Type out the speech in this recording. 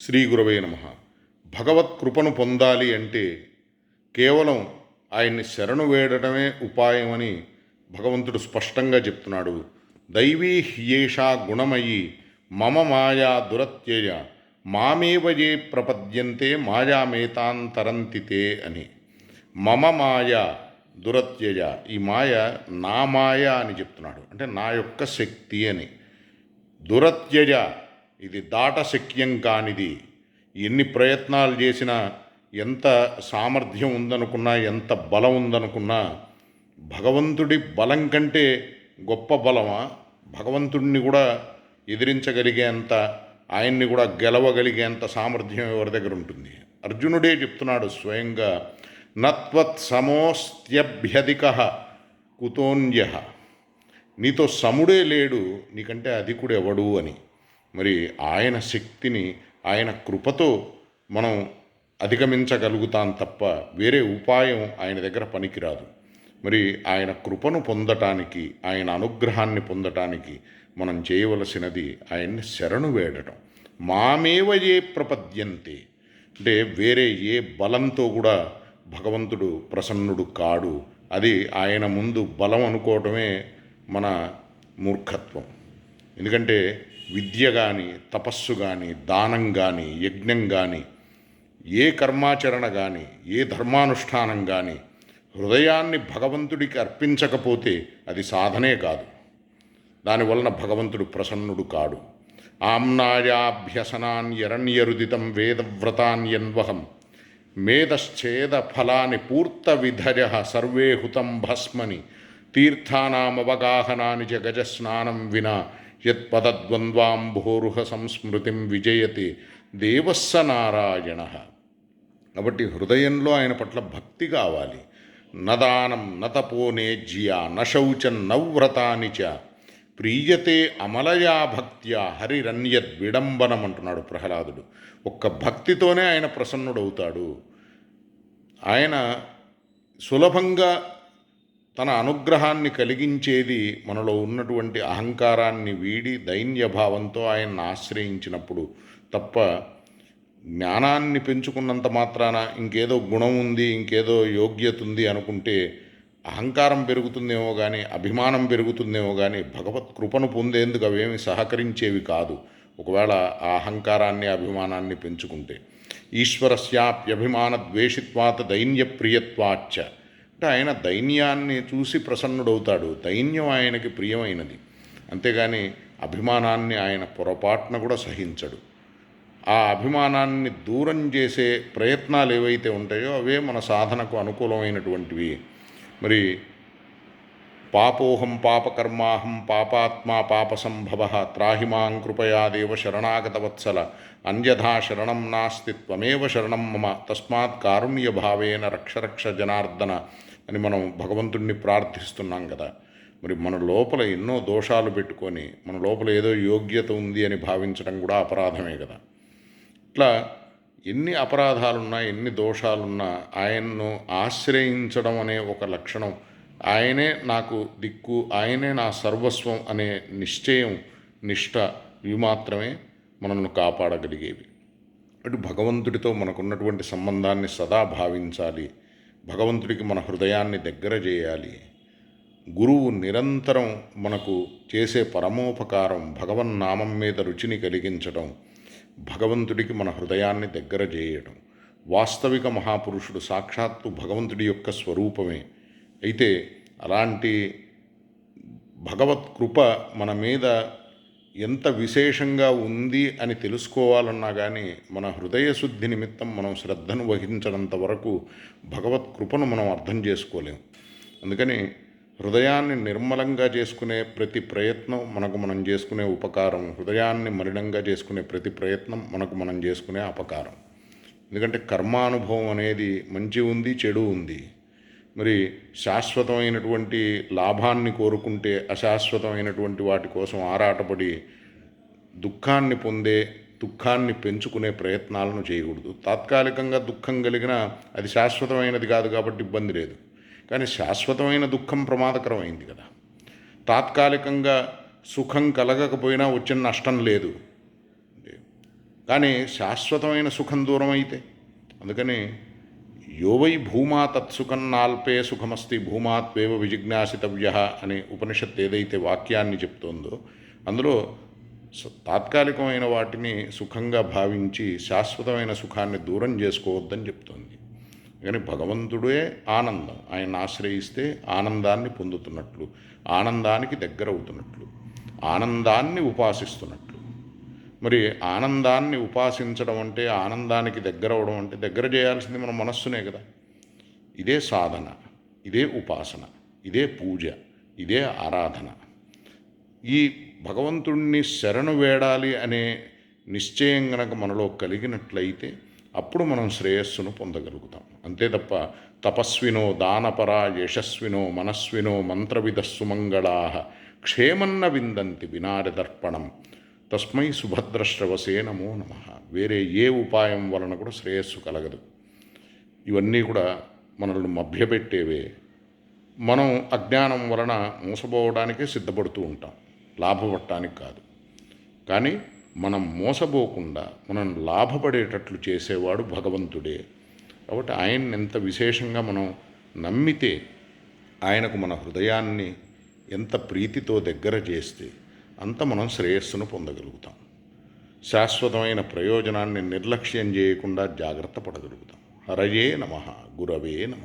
శ్రీ గురవే నమ. భగవత్ కృపను పొందాలి అంటే కేవలం ఆయన్ని శరణు వేడటమే ఉపాయమని భగవంతుడు స్పష్టంగా చెప్తున్నాడు. దైవీ హ్యేషా గుణమయి మమ మాయా దురత్యయ మామేవ ఏ ప్రపద్యంతే మాయామేతాంతరంతితే అని. మమ మాయ దురత్యయ ఈ మాయ నా మాయ అని చెప్తున్నాడు. అంటే నా యొక్క శక్తి అని. దురత్యజ ఇది దాటశక్యం కానిది. ఎన్ని ప్రయత్నాలు చేసినా ఎంత సామర్థ్యం ఉందనుకున్నా ఎంత బలం ఉందనుకున్నా భగవంతుడి బలం కంటే గొప్ప బలమా? భగవంతుడిని కూడా ఎదిరించగలిగేంత ఆయన్ని కూడా గెలవగలిగేంత సామర్థ్యం ఎవరి దగ్గర ఉంటుంది? అర్జునుడే చెప్తున్నాడు స్వయంగా నత్వత్ సమోస్త్యభ్యధిక కుతోన్య. నీతో సముడే లేడు నీకంటే అధికుడు ఎవడు అని. మరి ఆయన శక్తిని ఆయన కృపతో మనం అధిగమించగలుగుతాం తప్ప వేరే ఉపాయం ఆయన దగ్గర పనికిరాదు. మరి ఆయన కృపను పొందటానికి ఆయన అనుగ్రహాన్ని పొందటానికి మనం చేయవలసినది ఆయన్ని శరణు వేడటం. మామేవ ఏ ప్రపద్యంతే. అంటే వేరే ఏ బలంతో కూడా భగవంతుడు ప్రసన్నుడు కాడు. అది ఆయన ముందు బలం అనుకోవటమే మన మూర్ఖత్వం. ఎందుకంటే విద్య కానీ తపస్సు కానీ దానం కానీ యజ్ఞం కానీ ఏ కర్మాచరణ కానీ ఏ ధర్మానుష్ఠానం కానీ హృదయాన్ని భగవంతుడికి అర్పించకపోతే అది సాధనే కాదు. దానివలన భగవంతుడు ప్రసన్నుడు కాడు. ఆమ్నాయాభ్యసనాన్యరణ్యరుదితం వేదవ్రతాన్యన్వహం మేధశ్చేద ఫలాని పూర్త విధయ సర్వే హుతం భస్మని తీర్థానామవగాహనాని చ గజస్నానం వినా యత్పదద్వంద్వాంభోరుహ సంస్మృతిం విజయతి దేవస్స నారాయణ కాబట్టి హృదయంలో ఆయన పట్ల భక్తి కావాలి. నదానం నతపోనేజ్య నశౌచం నవ్రతాని చ ప్రీయతే అమలయా భక్త్యా హరిరన్యద్ విడంబనం అంటున్నాడు ప్రహ్లాదుడు. ఒక్క భక్తితోనే ఆయన ప్రసన్నుడవుతాడు. ఆయన సులభంగా తన అనుగ్రహాన్ని కలిగించేది మనలో ఉన్నటువంటి అహంకారాన్ని వీడి దైన్యభావంతో ఆయన్ని ఆశ్రయించినప్పుడు తప్ప జ్ఞానాన్ని పెంచుకున్నంత మాత్రాన ఇంకేదో గుణం ఉంది ఇంకేదో యోగ్యత ఉంది అనుకుంటే అహంకారం పెరుగుతుందేమో కానీ అభిమానం పెరుగుతుందేమో కానీ భగవత్ కృపను పొందేందుకు అవేమి సహకరించేవి కాదు. ఒకవేళ ఆ అహంకారాన్ని అభిమానాన్ని పెంచుకుంటే. ఈశ్వరస్యాప్యభిమాన ద్వేషిత్వాత దైన్యప్రియత్వాచ్చ అంటే ఆయన దైన్యాన్ని చూసి ప్రసన్నుడవుతాడు. దైన్యం ఆయనకి ప్రియమైనది. అంతేగాని అభిమానాన్ని ఆయన పొరపాటున కూడా సహించడు. ఆ అభిమానాన్ని దూరం చేసే ప్రయత్నాలు ఏవైతే ఉంటాయో అవే మన సాధనకు అనుకూలమైనటువంటివి. మరి పాపోహం పాపకర్మాహం పాపాత్మా పాపసంభవ త్రాహిమాం కృపయా దేవ శరణాగతవత్సల అన్యథా శరణం నాస్తి త్వమేవ శరణం మమ తస్మాత్ కారుణ్యభావేన రక్ష రక్ష జనార్దన అని మనం భగవంతుణ్ణి ప్రార్థిస్తున్నాం కదా. మరి మన లోపల ఎన్నో దోషాలు పెట్టుకొని మన లోపల ఏదో యోగ్యత ఉంది అని భావించడం కూడా అపరాధమే కదా. ఇట్లా ఎన్ని అపరాధాలున్నా ఎన్ని దోషాలున్నా ఆయన్ను ఆశ్రయించడం అనే ఒక లక్షణం ఆయనే నాకు దిక్కు ఆయనే నా సర్వస్వం అనే నిశ్చయం నిష్ట ఇవి మాత్రమే మనల్ని కాపాడగలిగేవి. అటు భగవంతుడితో మనకున్నటువంటి సంబంధాన్ని సదా భావించాలి. భగవంతుడికి మన హృదయాన్ని దగ్గర చేయాలి. గురువు నిరంతరం మనకు చేసే పరమోపకారం భగవన్నామం మీద రుచిని కలిగించడం భగవంతుడికి మన హృదయాన్ని దగ్గర చేయడం. వాస్తవిక మహాపురుషుడు సాక్షాత్తు భగవంతుడి యొక్క స్వరూపమే. అయితే అలాంటి భగవత్ కృప మన మీద ఎంత విశేషంగా ఉంది అని తెలుసుకోవాలన్నా కానీ మన హృదయ శుద్ధి నిమిత్తం మనం శ్రద్ధను వహించడంత వరకు భగవత్ కృపను మనం అర్థం చేసుకోలేం. అందుకని హృదయాన్ని నిర్మలంగా చేసుకునే ప్రతి ప్రయత్నం మనకు మనం చేసుకునే ఉపకారం హృదయాన్ని మలినంగా చేసుకునే ప్రతి ప్రయత్నం మనకు మనం చేసుకునే అపకారం. ఎందుకంటే కర్మానుభవం అనేది మంచి ఉంది చెడు ఉంది. మరి శాశ్వతమైనటువంటి లాభాన్ని కోరుకుంటే అశాశ్వతమైనటువంటి వాటి కోసం ఆరాటపడి దుఃఖాన్ని పొందే దుఃఖాన్ని పెంచుకునే ప్రయత్నాలను చేయకూడదు. తాత్కాలికంగా దుఃఖం కలిగిన అది శాశ్వతమైనది కాదు కాబట్టి ఇబ్బంది లేదు. కానీ శాశ్వతమైన దుఃఖం ప్రమాదకరమైంది కదా. తాత్కాలికంగా సుఖం కలగకపోయినా వచ్చిన నష్టం లేదు. కానీ శాశ్వతమైన సుఖం దూరం అయితే. అందుకని యోవై భూమా తత్సుఖం నాల్పే సుఖమస్తి భూమాత్వేవ విజిజ్ఞాసితవ్య అనే ఉపనిషత్తు ఏదైతే వాక్యాన్ని చెప్తోందో అందులో తాత్కాలికమైన వాటిని సుఖంగా భావించి శాశ్వతమైన సుఖాన్ని దూరం చేసుకోవద్దని చెప్తోంది. కానీ భగవంతుడే ఆనందం. ఆయన ఆశ్రయిస్తే ఆనందాన్ని పొందుతున్నట్లు ఆనందానికి దగ్గర అవుతున్నట్లు ఆనందాన్ని ఉపాసిస్తున్నట్లు. మరి ఆనందాన్ని ఉపాసించడం అంటే ఆనందానికి దగ్గర అవడం అంటే దగ్గర చేయాల్సింది మన మనస్సునే కదా. ఇదే సాధన ఇదే ఉపాసన ఇదే పూజ ఇదే ఆరాధన. ఈ భగవంతుణ్ణి శరణు వేడాలి అనే నిశ్చయం గనక మనలో కలిగినట్లయితే అప్పుడు మనం శ్రేయస్సును పొందగలుగుతాం. అంతే తప్ప తపస్వినో దానపర యశస్వినో మనస్వినో మంత్రవిద సుమంగళా క్షేమన్న విందంతి వినారదర్పణం తస్మై సుభద్రశ్రవసే నమో నమ వేరే ఏ ఉపాయం వలన కూడా శ్రేయస్సు కలగదు. ఇవన్నీ కూడా మనల్ని మభ్యపెట్టేవే. మనం అజ్ఞానం వలన మోసపోవడానికే సిద్ధపడుతూ ఉంటాం. లాభపడటానికి కాదు. కానీ మనం మోసపోకుండా మనం లాభపడేటట్లు చేసేవాడు భగవంతుడే. కాబట్టి ఆయన్ని ఎంత విశేషంగా మనం నమ్మితే ఆయనకు మన హృదయాన్ని ఎంత ప్రీతితో దగ్గర చేస్తే అంత మనం శ్రేయస్సును పొందగలుగుతాం. శాశ్వతమైన ప్రయోజనాన్ని నిర్లక్ష్యం చేయకుండా జాగ్రత్త పడగలుగుతాం. హరయే నమ గురవే నమ.